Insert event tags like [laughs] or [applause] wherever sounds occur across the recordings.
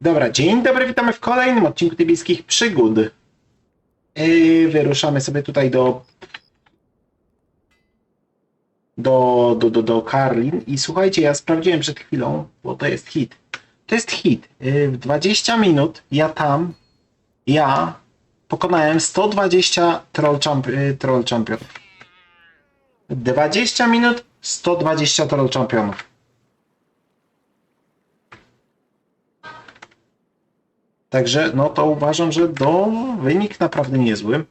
Dobra, dzień dobry, witamy w kolejnym odcinku Tybiskich Przygód. Yy, wyruszamy sobie tutaj do do, do, do, do Karlin i słuchajcie, ja sprawdziłem przed chwilą, bo to jest hit. To jest hit. Yy, w 20 minut ja tam, ja pokonałem 120 troll, champ, yy, troll championów. 20 minut, 120 troll championów. Także no to uważam, że do wynik naprawdę niezły.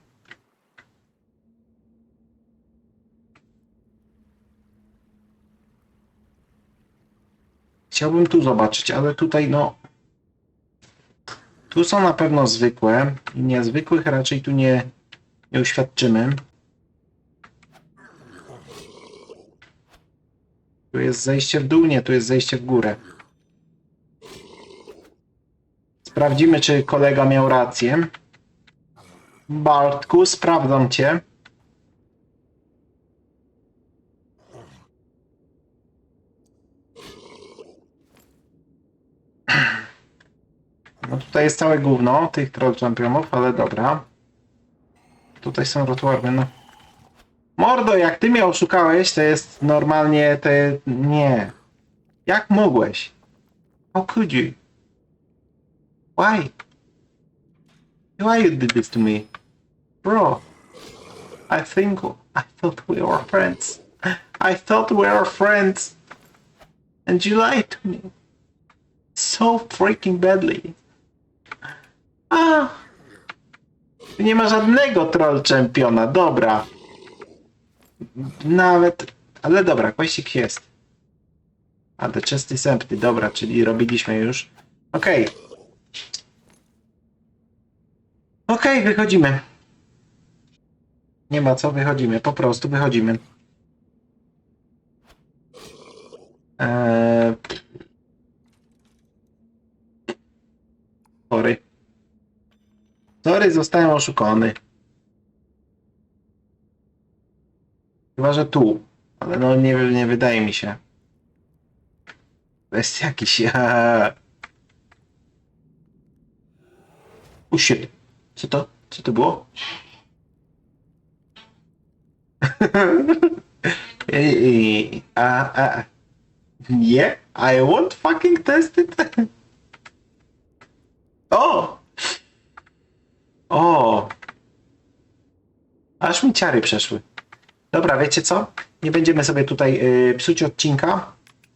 Chciałbym tu zobaczyć, ale tutaj no tu są na pewno zwykłe i niezwykłych raczej tu nie, nie uświadczymy. Tu jest zejście w dół, nie, tu jest zejście w górę. Sprawdzimy, czy kolega miał rację. Bartku, sprawdzam cię. No tutaj jest całe gówno tych troll championów, ale dobra. Tutaj są rotwarmy, no. Mordo, jak ty mnie oszukałeś, to jest normalnie te... Nie. Jak mogłeś? How could you? Why? Why you did this to me? Bro, I think I thought we were friends. I thought we were friends. And you lied to me. So freaking badly. A! Nie ma żadnego troll czempiona, dobra. Nawet, ale dobra, kwestik jest. A the chest is empty, dobra, czyli robiliśmy już. Okej. Okej, wychodzimy. Nie ma co, wychodzimy. Po prostu wychodzimy. Eee... Sorry. Sorry, zostałem oszukany. Chyba, że tu. Ale no nie, nie wydaje mi się. To jest jakiś... [laughs] Shit. Co to? Co to było? [laughs] A, a, nie, I won't fucking test it. [laughs] o! O! Aż mi ciary przeszły. Dobra, wiecie co? Nie będziemy sobie tutaj y, psuć odcinka.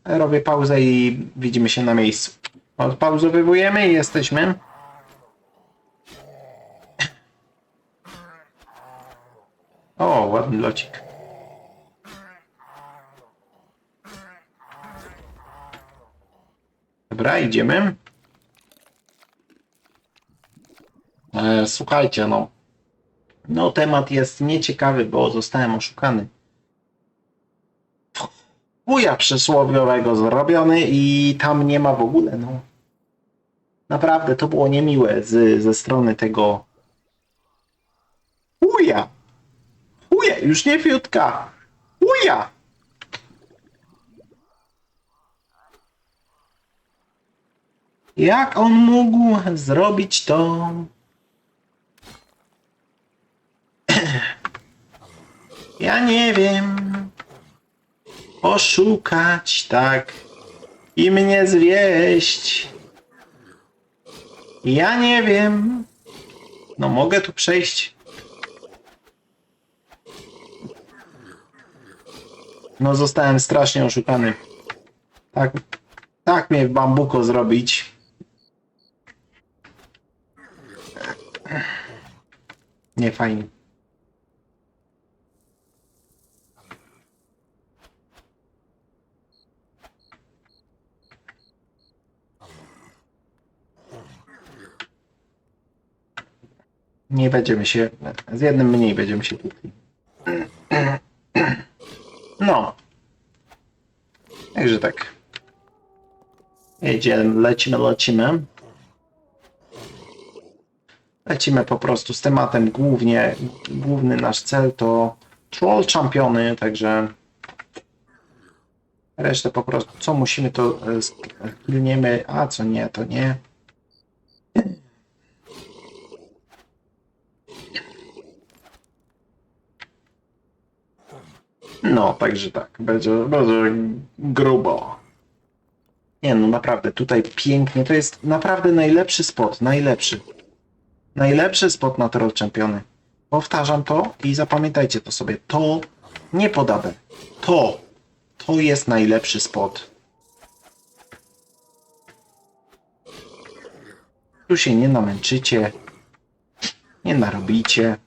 Robię pauzę i widzimy się na miejscu. Odpauzowywujemy i jesteśmy. O, ładny locik. Dobra, idziemy. E, słuchajcie, no. No, temat jest nieciekawy, bo zostałem oszukany. Chuja przysłowiowego zrobiony i tam nie ma w ogóle, no. Naprawdę, to było niemiłe z, ze strony tego chuja. Chuja, już nie fiutka. Chuja. Jak on mógł zrobić to? [clears throat] Ja nie wiem. Oszukać tak i mnie zwieść. Ja nie wiem. No mogę tu przejść. No zostałem strasznie oszukany. Tak, tak mnie bambuko zrobić. Nie fajnie. Nie będziemy się. Z jednym mniej będziemy się tutaj. No. Także tak. Jedziemy, lecimy, lecimy. Lecimy po prostu z tematem głównie. Główny nasz cel to Troll Championy, także resztę po prostu, co musimy to e, skilniemy, a co nie, to nie. No, także tak, będzie, będzie grubo. Nie no, naprawdę, tutaj pięknie, to jest naprawdę najlepszy spot, najlepszy. Najlepszy spot na Troll Czempiony. Powtarzam to i zapamiętajcie to sobie. To nie podabę. To. To jest najlepszy spot. Tu się nie namęczycie. Nie narobicie.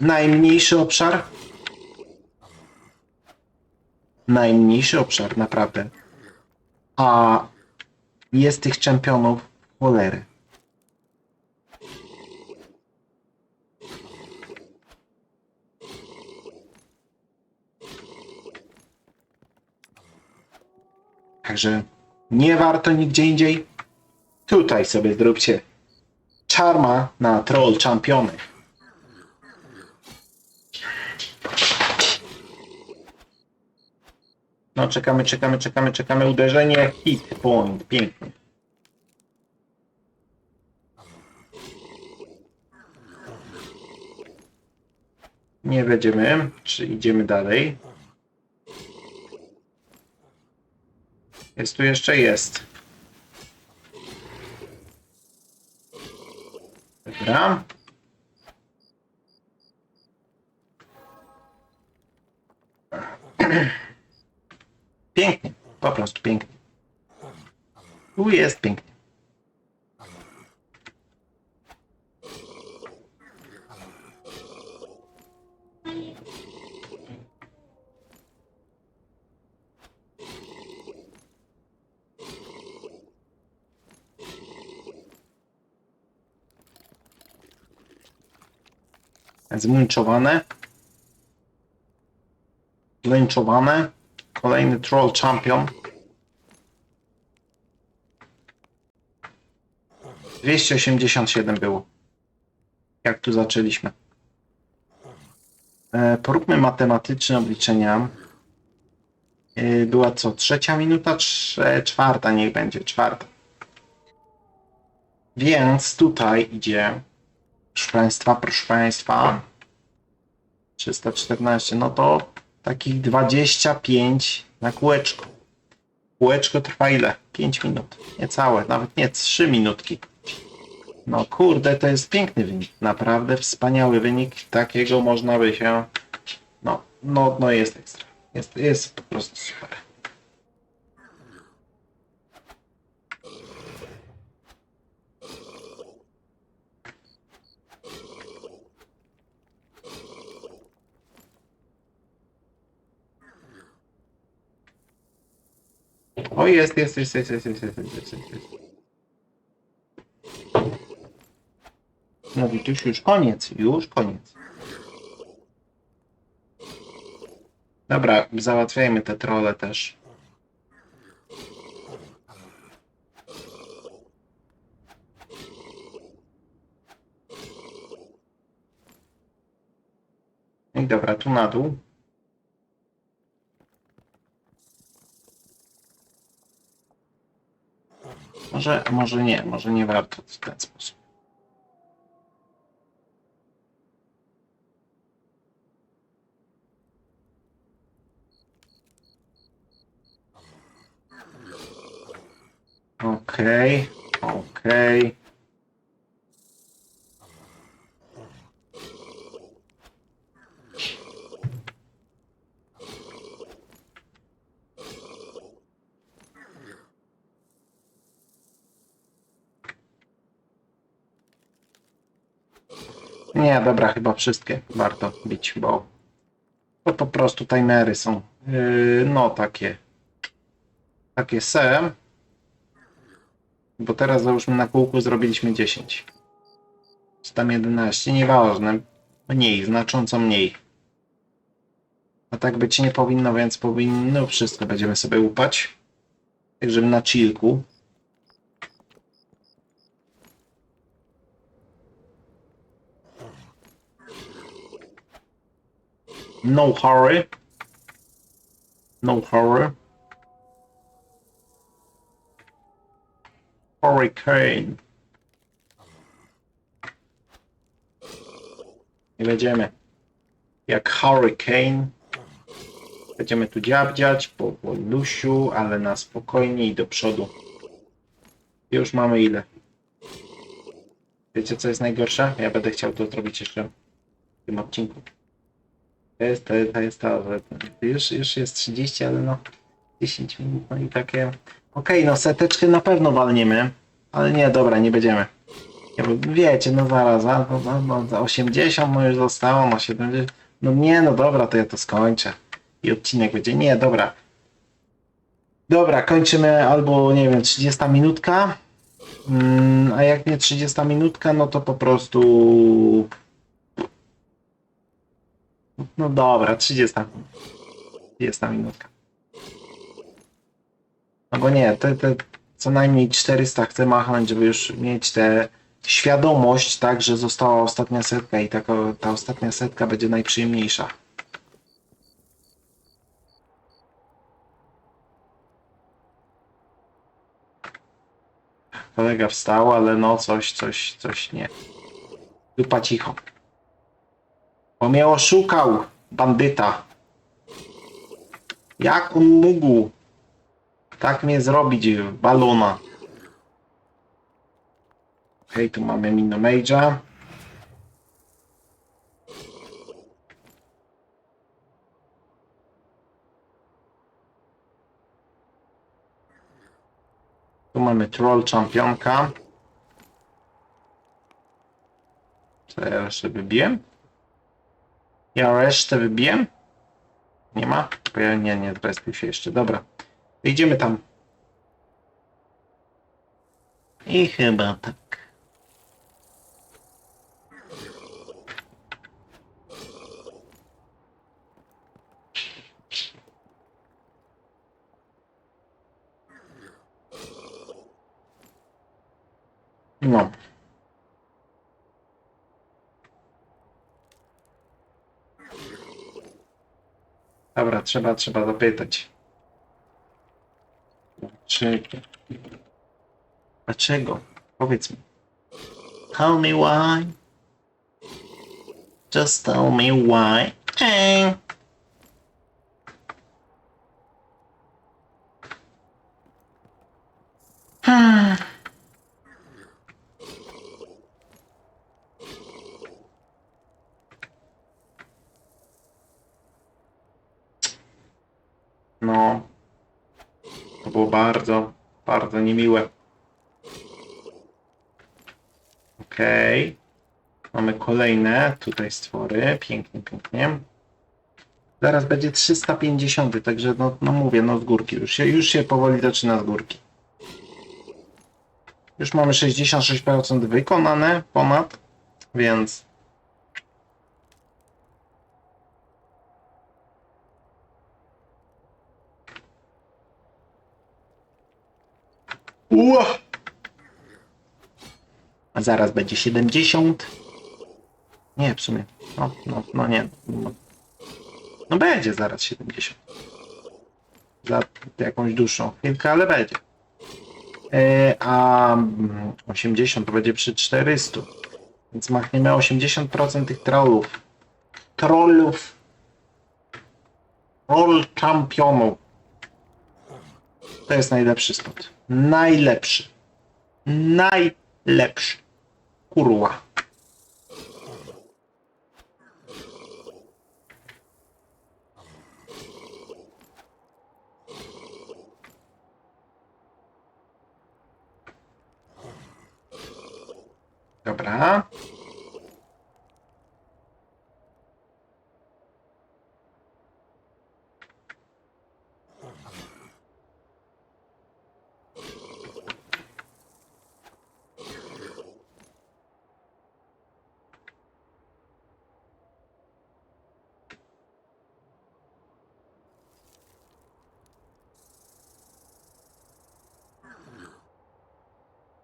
Najmniejszy obszar. Najmniejszy obszar, naprawdę. A jest tych czempionów cholery. Także nie warto nigdzie indziej. Tutaj sobie zróbcie czarma na troll czampiony. No czekamy, czekamy, czekamy, czekamy. Uderzenie, hit, point, pięknie. Nie będziemy, czy idziemy dalej? Jest tu jeszcze jest. Dobra. Pięknie, po prostu pięknie. Tu jest pięknie. Zmunczowane. Zlinczowane. Kolejny Troll Champion. 287 było. Jak tu zaczęliśmy. E, poróbmy matematyczne obliczenia. E, była co? Trzecia minuta? Trze, czwarta niech będzie. Czwarta. Więc tutaj idzie Proszę Państwa, proszę Państwa. 314, no to takich 25 na kółeczko. Kółeczko trwa ile? 5 minut. Niecałe, nawet nie 3 minutki. No kurde, to jest piękny wynik. Naprawdę wspaniały wynik. Takiego można by się... No, no, no jest ekstra. Jest, jest po prostu super. O, jest, jest, jest, jest, jest, jest, jest, jest, jest, jest. No widzisz, już koniec, już koniec. Dobra, załatwiajmy te trole też. I dobra, tu na dół. Może, może nie, może nie warto w ten sposób. Okej, okej. Nie, dobra, chyba wszystkie warto bić, bo to po prostu timery są. Yy, no takie. Takie se. Bo teraz załóżmy na kółku zrobiliśmy 10. Czy tam 11, nieważne. Mniej, znacząco mniej. A tak być nie powinno, więc powinno wszystko będziemy sobie upać. Tak, żeby na chillku. No hurry. No hurry. Hurricane. Nie będziemy jak Hurricane. Będziemy tu dziabdziać po Lusiu, ale na spokojnie i do przodu. Już mamy ile? Wiecie co jest najgorsze? Ja będę chciał to zrobić jeszcze w tym odcinku. To jest, to, to jest to, już, już jest 30, ale no 10 minut, no i takie... Okej, no seteczkę na pewno walniemy, ale nie, dobra, nie będziemy. Ja, wiecie, no zaraz, a, no, no, no, za 80 mu już zostało, no 70, no nie, no dobra, to ja to skończę. I odcinek będzie, nie, dobra. Dobra, kończymy albo, nie wiem, 30 minutka, mm, a jak nie 30 minutka, no to po prostu... No dobra, 30. 30 minutka. No bo nie, te, te co najmniej 400 chcę machnąć, żeby już mieć tę świadomość, tak, że została ostatnia setka i taka, ta ostatnia setka będzie najprzyjemniejsza. Kolega wstał, ale no coś, coś, coś nie. Dupa cicho. Bo mnie oszukał, bandyta. Jak on mógł tak mnie zrobić balona? Okej, tu mamy Minomage'a. Tu mamy Troll Championka. Co ja jeszcze wybiłem? Ja resztę wybiłem? Nie ma? Nie, nie zrespił się jeszcze. Dobra. Idziemy tam. I chyba tak. No. Dobra, trzeba, trzeba zapytać. Dlaczego? Dlaczego? Powiedz mi. Tell me why. Just tell me why. Hey. Hmm. No. To było bardzo, bardzo niemiłe. Okej. Mamy kolejne tutaj stwory. Pięknie, pięknie. Zaraz będzie 350, także no, no mówię, no z górki. Już się, już się powoli zaczyna z górki. Już mamy 66% wykonane ponad, więc A zaraz będzie 70. Nie, w sumie. No, no, no nie. No, no będzie zaraz 70. Za jakąś dłuższą chwilkę, ale będzie. E, a mm, 80 to będzie przy 400. Więc machniemy 80% tych trollów. Trollów. Troll championów. To jest najlepszy spot. Najlepszy. Najlepszy. Kurwa. Dobra.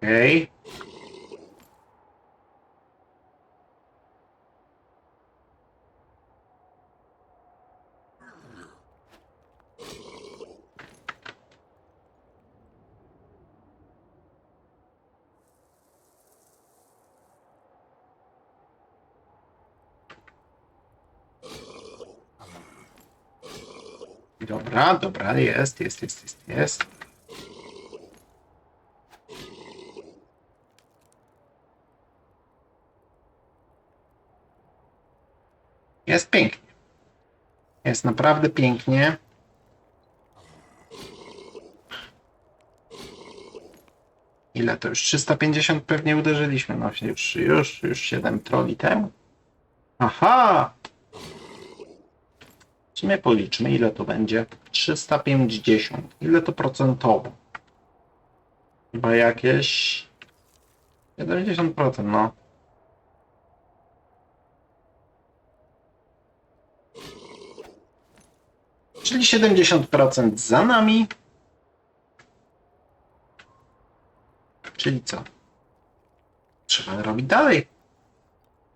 Ok. Dobra, dobra, jest, jest, jest, jest, jest. Jest pięknie. Jest naprawdę pięknie. Ile to już? 350 pewnie uderzyliśmy. No już, już, już 7 troli temu. Aha! W sumie policzmy, ile to będzie. 350. Ile to procentowo? Chyba jakieś 70%, no. Czyli 70% za nami. Czyli co? Trzeba robić dalej.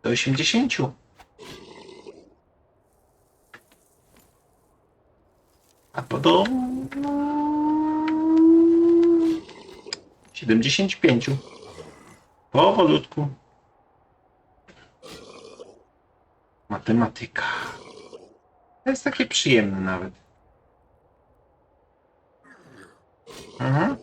Do 80. Albo do 75. Powolutku. Matematyka. To jest takie przyjemne nawet. Uh-huh.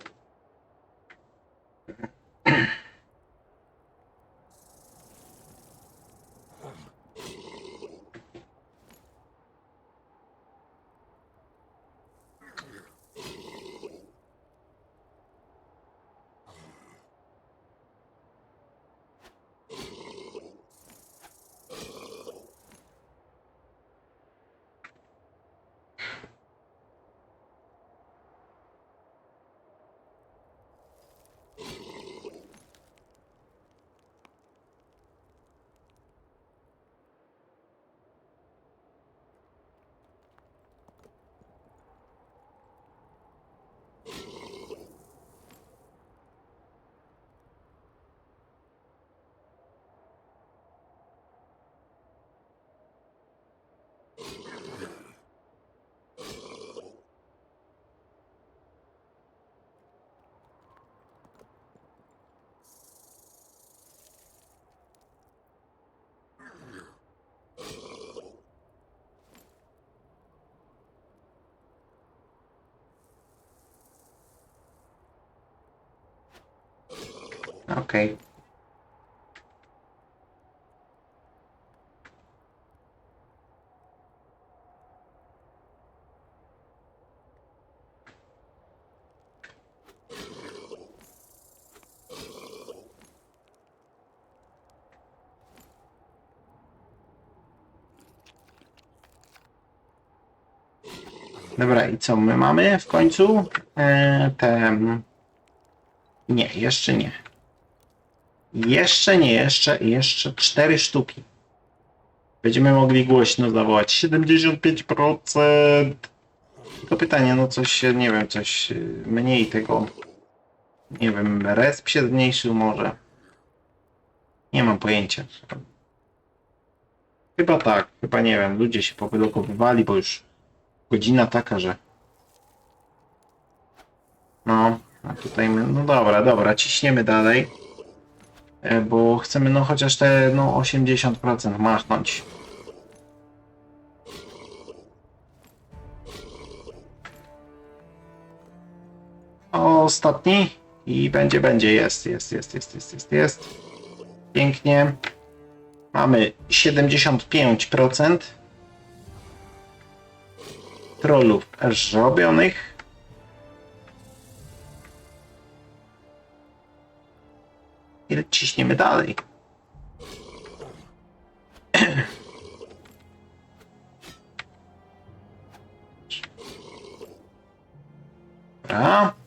Okej. Dobra, i co my mamy w końcu? E, te... Nie, jeszcze nie. Jeszcze nie, jeszcze, jeszcze cztery sztuki. Będziemy mogli głośno zawołać 75%. To pytanie, no coś, nie wiem, coś y, mniej tego. Nie wiem, resp się zmniejszył może. Nie mam pojęcia. Chyba tak, chyba nie wiem, ludzie się powylokowywali, bo już godzina taka, że. No, a tutaj my, no dobra, dobra, ciśniemy dalej. E, Bo chcemy no chociaż te no 80% machnąć. Ostatni i będzie, będzie, jest, jest, jest, jest, jest, jest, jest. Pięknie. Mamy 75% trollów robionych. I ciśniemy dalej. [clears throat] Dobra.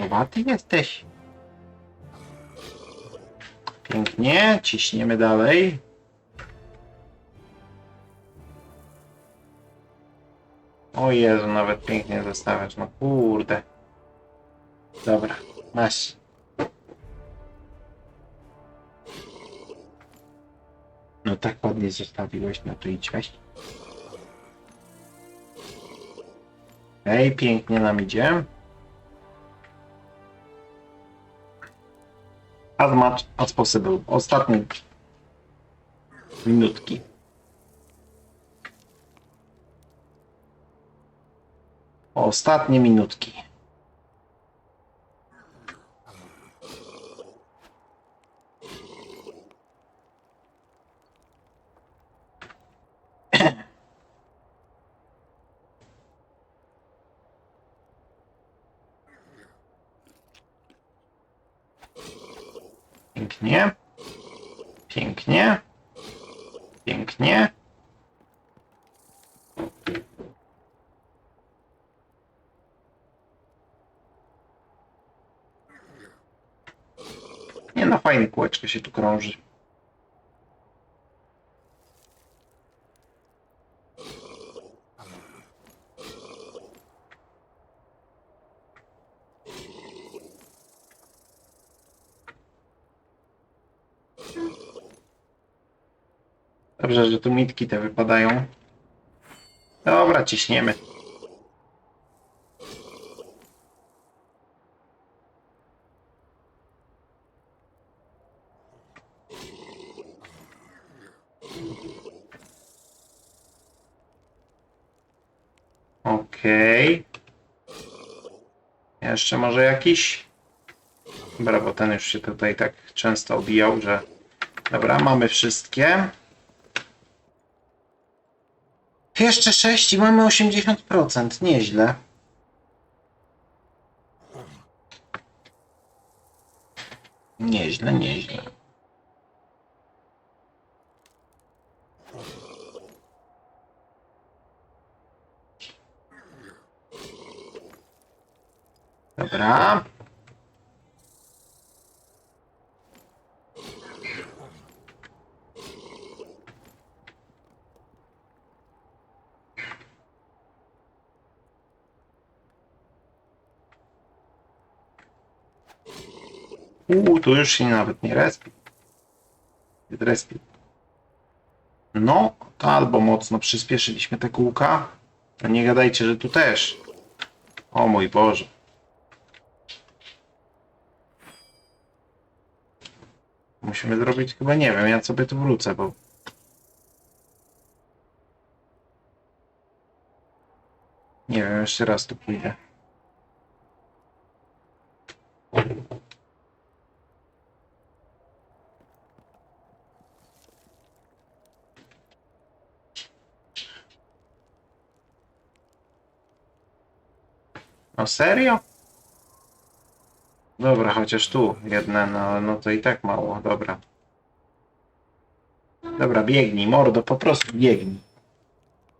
Łosiowaty jesteś. Pięknie, ciśniemy dalej. O Jezu, nawet pięknie zostawiasz, no kurde. Dobra, masz. No tak ładnie zostawiłeś, no to idź weź. Ej, pięknie nam idzie. As much as possible. Ostatnie minutki. Ostatnie minutki. Pięknie. Pięknie. Pięknie. Nie no, fajne kółeczko się tu krąży. Dobrze, że tu mitki te wypadają. Dobra, ciśniemy. Okej. Jeszcze może jakiś? Dobra, bo ten już się tutaj tak często obijał, że... Dobra, mamy wszystkie. Jeszcze 6 i mamy 80%. Nieźle. Nieźle, nieźle. Dobra. Uuu, tu już się nawet nie respi. Respi. No, to albo mocno przyspieszyliśmy te kółka. A nie gadajcie, że tu też. O mój Boże. Musimy zrobić chyba, nie wiem, ja sobie tu wrócę, bo... Nie wiem, jeszcze raz tu pójdę. No serio? Dobra, chociaż tu jedne, no, no to i tak mało, dobra. Dobra, biegnij, mordo, po prostu biegnij.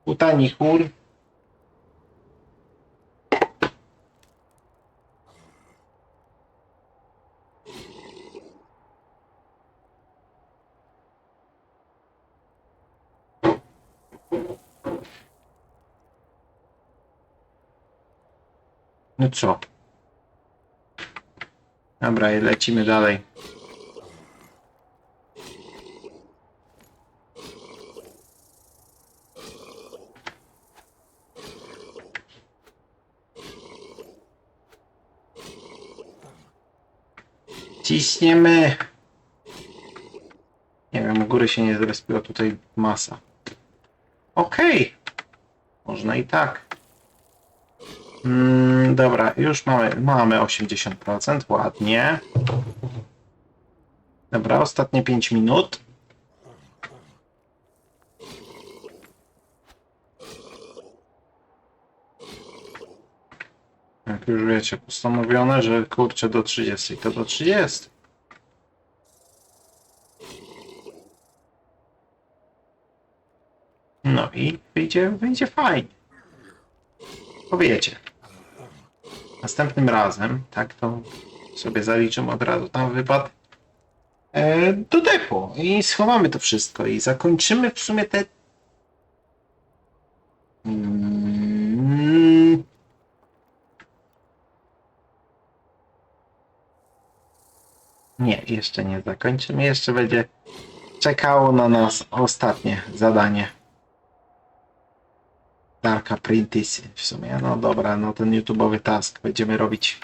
Utani chór. No co? Dobra, i lecimy dalej. Ciśniemy. Nie wiem, u góry się nie zrespiła tutaj masa. Okej. Można i tak. Mm, dobra, już mamy, mamy 80%, ładnie. Dobra, ostatnie 5 minut. Jak już wiecie, postanowione, że kurczę do 30, to do 30. No i wyjdzie, wyjdzie fajnie. Powiecie następnym razem, tak, to sobie zaliczymy od razu tam wypad e, do depo i schowamy to wszystko i zakończymy w sumie te mm. Nie, jeszcze nie zakończymy. Jeszcze będzie czekało na nas ostatnie zadanie. Dark Apprentice w sumie. No dobra, no ten YouTube'owy task będziemy robić.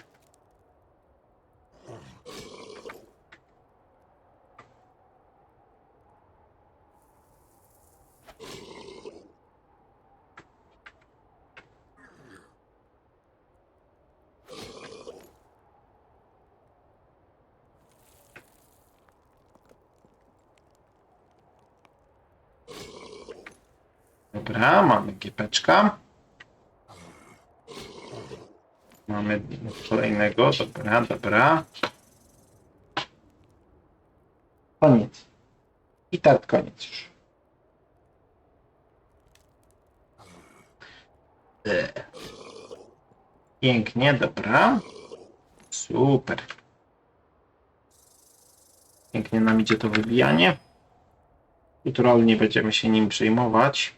Dobra, mamy gipeczka. Mamy kolejnego, dobra, dobra. Koniec. I tak koniec już. E. Pięknie, dobra. Super. Pięknie nam idzie to wybijanie. Nie będziemy się nim przejmować.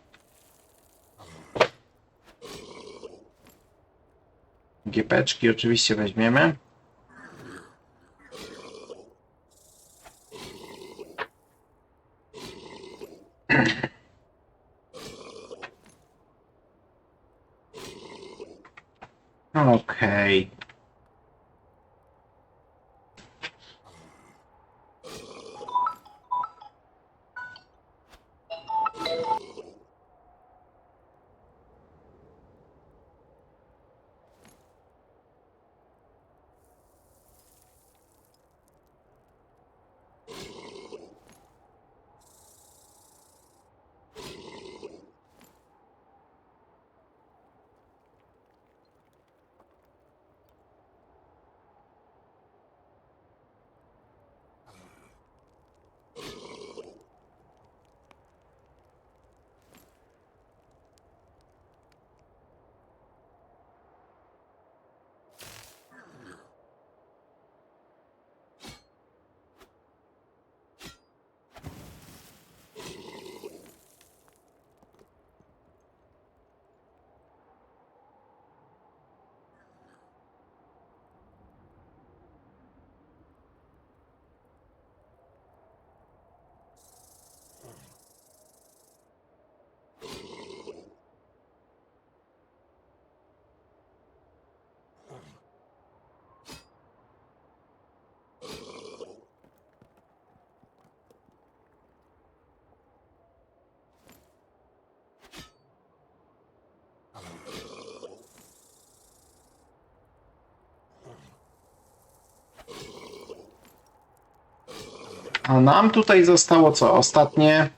Giepeczki oczywiście weźmiemy. Okej. A nam tutaj zostało co? Ostatnie.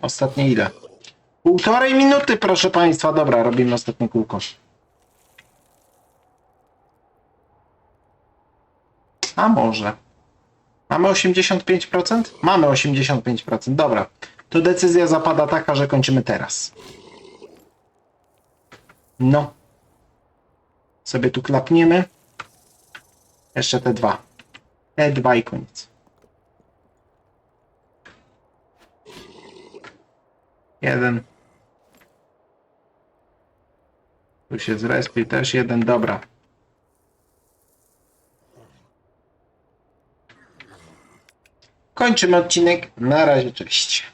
Ostatnie ile? Półtorej minuty, proszę Państwa. Dobra, robimy ostatnie kółko. A może. Mamy 85%? Mamy 85%. Dobra. To decyzja zapada taka, że kończymy teraz. No sobie tu klapniemy. Jeszcze te dwa. Te dwa i koniec. Jeden. Tu się zrespił też jeden, dobra. Kończymy odcinek. Na razie, cześć.